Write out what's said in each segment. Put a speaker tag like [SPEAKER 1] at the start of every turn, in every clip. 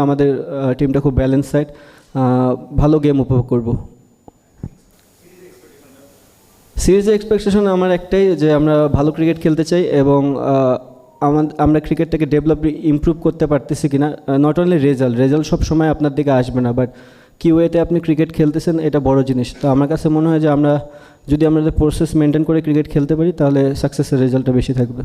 [SPEAKER 1] আমাদের টিমটা খুব ব্যালেন্স সাইড ভালো গেম উপভোগ করব। সিরিজের এক্সপেকটেশন আমার একটাই যে আমরা ভালো ক্রিকেট খেলতে চাই এবং আমরা ক্রিকেটটাকে ডেভেলপ ইমপ্রুভ করতে পারতেছি কিনা নট অনলি রেজাল্ট রেজাল্ট সব সময় আপনার দিকে আসবে না বাট কি ওয়েতে আপনি ক্রিকেট খেলতেছেন, এটা বড় জিনিস। তো আমার কাছে মনে হয় যে আমরা, যদি আমরা প্রসেস মেনটেন করে ক্রিকেট খেলতে পারি, তাহলে সাকসেসের রেজাল্টটা বেশি থাকবে।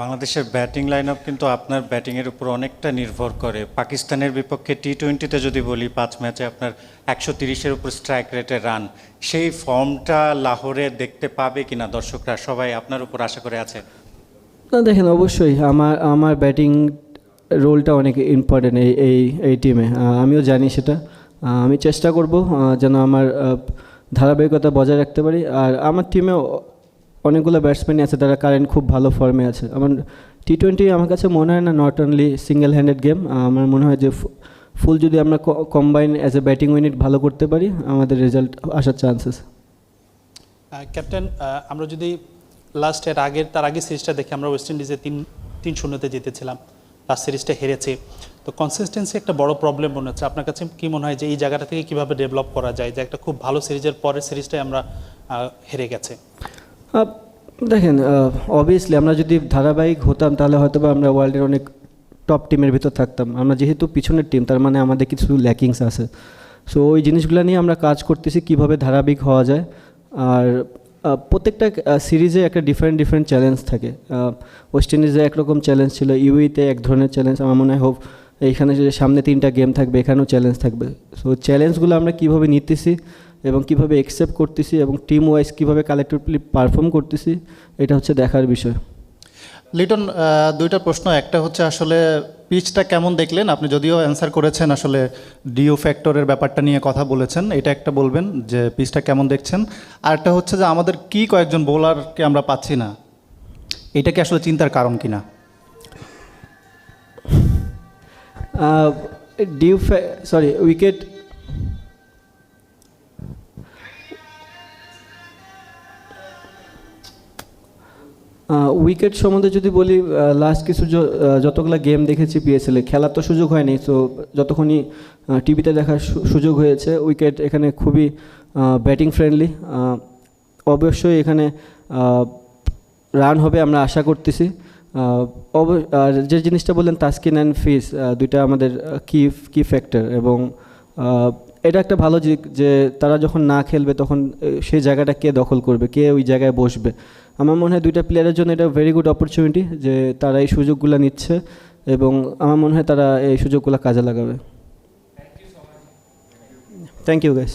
[SPEAKER 2] বাংলাদেশের ব্যাটিং লাইন আপ কিন্তু আপনার ব্যাটিংয়ের উপর অনেকটা নির্ভর করে। পাকিস্তানের বিপক্ষে টি টোয়েন্টিতে যদি বলি, পাঁচ ম্যাচে আপনার একশো তিরিশের উপর স্ট্রাইক রেটে রান সেই ফর্মটা লাহোরে দেখতে পাবে কিনা দর্শকরা? সবাই আপনার উপর আশা করে আছে।
[SPEAKER 1] না, দেখেন, অবশ্যই আমার আমার ব্যাটিং রোলটা অনেক ইম্পর্টেন্ট এই এই এই টিমে আমিও জানি সেটা। আমি চেষ্টা করব যেন আমার ধারাবাহিকতা বজায় রাখতে পারি। আর আমার টিমেও অনেকগুলো ব্যাটসম্যানই আছে তারা কারেন্ট খুব ভালো ফর্মে আছে। আমার টি টোয়েন্টি আমার কাছে মনে হয় না not only single handed game আমার মনে হয় যে ফুল যদি আমরা combine as a batting unit ভালো করতে পারি আমাদের রেজাল্ট আসার চান্সেস
[SPEAKER 3] ক্যাপ্টেন আমরা যদি লাস্ট এর আগের তার আগের সিরিজটা দেখি আমরা ওয়েস্ট ইন্ডিজে তিন তিন শূন্যতে জিতেছিলাম। লাস্ট সিরিজটা হেরেছে। তো কনসিস্টেন্সি একটা বড় প্রবলেম মনে হচ্ছে। আপনার কাছে কী মনে হয় যে এই জায়গাটা থেকে কীভাবে ডেভেলপ করা যায়? যে একটা খুব ভালো সিরিজের পরের সিরিজটাই আমরা হেরে গেছে।
[SPEAKER 1] দেখেন অবভিয়াসলি আমরা যদি ধারাবাহিক হতাম, তাহলে হয়তো বা আমরা ওয়ার্ল্ডের অনেক টপ টিমের ভিতর থাকতাম। আমরা যেহেতু পিছনের টিম তার মানে আমাদের কিছু ল্যাকিংস আছে। সো ওই জিনিসগুলো নিয়ে আমরা কাজ করতেছি কীভাবে ধারাবাহিক হওয়া যায়। আর প্রত্যেকটা সিরিজে একটা ডিফারেন্ট ডিফারেন্ট চ্যালেঞ্জ থাকে। ওয়েস্ট ইন্ডিজে একরকম চ্যালেঞ্জ ছিল ইউইতে এক ধরনের চ্যালেঞ্জ আমার মনে হোপ এইখানে যে সামনে তিনটা গেম থাকবে, এখানেও চ্যালেঞ্জ থাকবে। সো চ্যালেঞ্জগুলো আমরা কীভাবে নিতেছি এবং কীভাবে অ্যাকসেপ্ট করতেছি এবং টিম ওয়াইজ কীভাবে কালেক্টিভলি পারফর্ম করতেছি এটা হচ্ছে দেখার বিষয়।
[SPEAKER 4] লিটন দুইটা প্রশ্ন। একটা হচ্ছে আসলে পিচটা কেমন দেখলেন? আপনি যদিও অ্যান্সার করেছেন আসলে ডিও ফ্যাক্টরের ব্যাপারটা নিয়ে কথা বলেছেন এটা একটা বলবেন যে পিচটা কেমন দেখছেন? আর একটা হচ্ছে যে আমাদের কি কয়েকজন বোলারকে আমরা পাচ্ছি না? এটা কি আসলে চিন্তার কারণ কিনা?
[SPEAKER 1] ডিউ সরি উইকেট উইকেট সম্বন্ধে যদি বলি লাস্ট কিছু যতগুলো গেম দেখেছি পিএসএলে খেলার তো সুযোগ হয়নি তো যতক্ষণই টিভিতে দেখার সুযোগ হয়েছে উইকেট এখানে খুবই ব্যাটিং ফ্রেন্ডলি অবশ্যই এখানে রান হবে আমরা আশা করতেছি। অব- যে জিনিসটা বললেন তাসকিন অ্যান্ড ফিস দুইটা আমাদের কি কি ফ্যাক্টর এবং এটা একটা ভালো দিক যে তারা যখন না খেলবে, তখন সেই জায়গাটা কে দখল করবে, কে ওই জায়গায় বসবে? আমার মনে হয় দুইটা প্লেয়ারের জন্য এটা ভেরি গুড অপরচুনিটি যে তারা এই সুযোগগুলো নিচ্ছে এবং আমার মনে হয় তারা এই সুযোগগুলো কাজে লাগাবে। Thank you guys